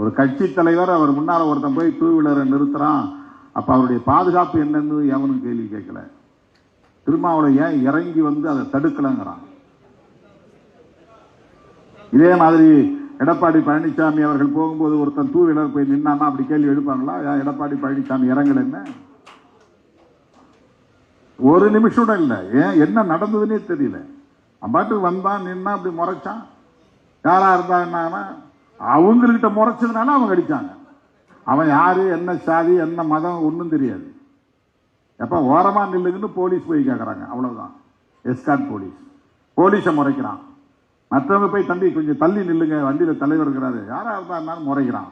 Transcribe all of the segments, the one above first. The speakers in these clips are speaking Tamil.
ஒரு கட்சி தலைவர் அவர் முன்னால் ஒருத்தன் போய் டூ வீலரை நிறுத்துறான். அப்போ அவருடைய பாதுகாப்பு என்னன்னு எவனும் கேள்வி கேட்கல. திருமாவளவன் ஏன் இறங்கி வந்து அதை தடுக்கலங்கிறான். இதே மாதிரி எடப்பாடி பழனிசாமி அவர்கள் போகும்போது ஒருத்தன் டூ வீலர் போய் நின்னான்னா அப்படி கேள்வி எடுப்பாங்களா ஏன் எடப்பாடி பழனிசாமி இறங்கலைன்னு ஒரு நிமிஷம் கூட இல்லை. ஏன்? என்ன நடந்ததுன்னே தெரியல. அவன் பாட்டுக்கு வந்தான் நின்னா அப்படி முறைச்சான். யாரா இருந்தா என்னன்னா அவங்ககிட்ட முறைச்சதுனால அவங்க அடித்தாங்க அவன் யார் என்ன சாதி என்ன மதம் ஒன்றும் தெரியாது. எப்போ ஓரமாக நில்லுங்கன்னு போலீஸ் போய் கேட்குறாங்க அவ்வளோதான் எஸ்கான் போலீஸ். போலீஸை முறைக்கிறான். மற்றவங்க போய் தம்பி கொஞ்சம் தள்ளி நில்லுங்க. வண்டியில் தலைவர் இருக்கிறாரு. யாராக இருந்தாருனாலும் முறைக்கிறான்.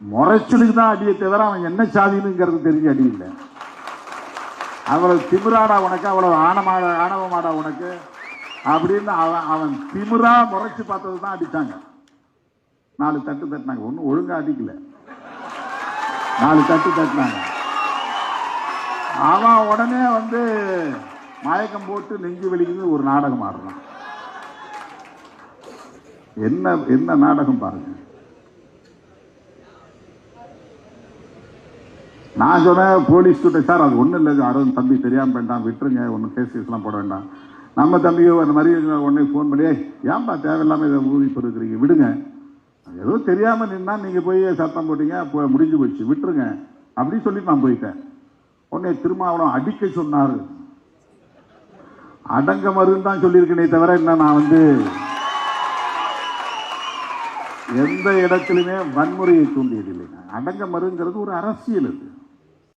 முறைச்சலுக்கு தான் அடியை தவிர அவன் என்ன சாதினுங்கிறது தெரிஞ்சு அடி இல்லை. அவ்வளவு திமிராடா உனக்கு அவ்வளவு ஆணமாடா ஆணவமாடா உனக்கு அப்படின்னு அவன் அவன் திமிரா முறைச்சு பார்த்தது தான் அடித்தாங்க நாலு தட்டு தட்டினாங்க. ஒன்றும் ஒழுங்கா அடிக்கல. நாலு தட்டு தட்டினாங்க. அவன் உடனே வந்து மயக்கம் போட்டு நெஞ்சு வலிக்குது ஒரு நாடகம் ஆடுறான். என்ன என்ன நாடகம் பாருங்க. நான் சொன்னேன் போலீஸ் கிட்ட சார் அது ஒன்றும் இல்லை அருண் தம்பி தெரியாம வேண்டாம் விட்டுருங்க ஒன்றும் கேஸ் கேஸ்லாம் போட வேண்டாம். நம்ம தம்பியோ அந்த மாதிரி உடனே ஃபோன் பண்ணி ஏன்பா தேவையில்லாமல் இதை ஊதி இருக்கிறீங்க விடுங்க. ஏதோ தெரியாம நின்னா நீங்க போய் சத்தம் போட்டீங்க அப்போ முடிஞ்சு போச்சு. விட்டுருங்க. அப்படின்னு சொல்லி நான் போயிட்டேன். உடனே திருமாவளம் அடிக்க சொன்னாரு. அடங்க மருந்து தான் சொல்லியிருக்கேனே தவிர என்ன நான் வந்து எந்த இடத்திலுமே வன்முறையை தூண்டியதில்லைங்க அடங்க மருங்கிறது ஒரு அரசியல் அது.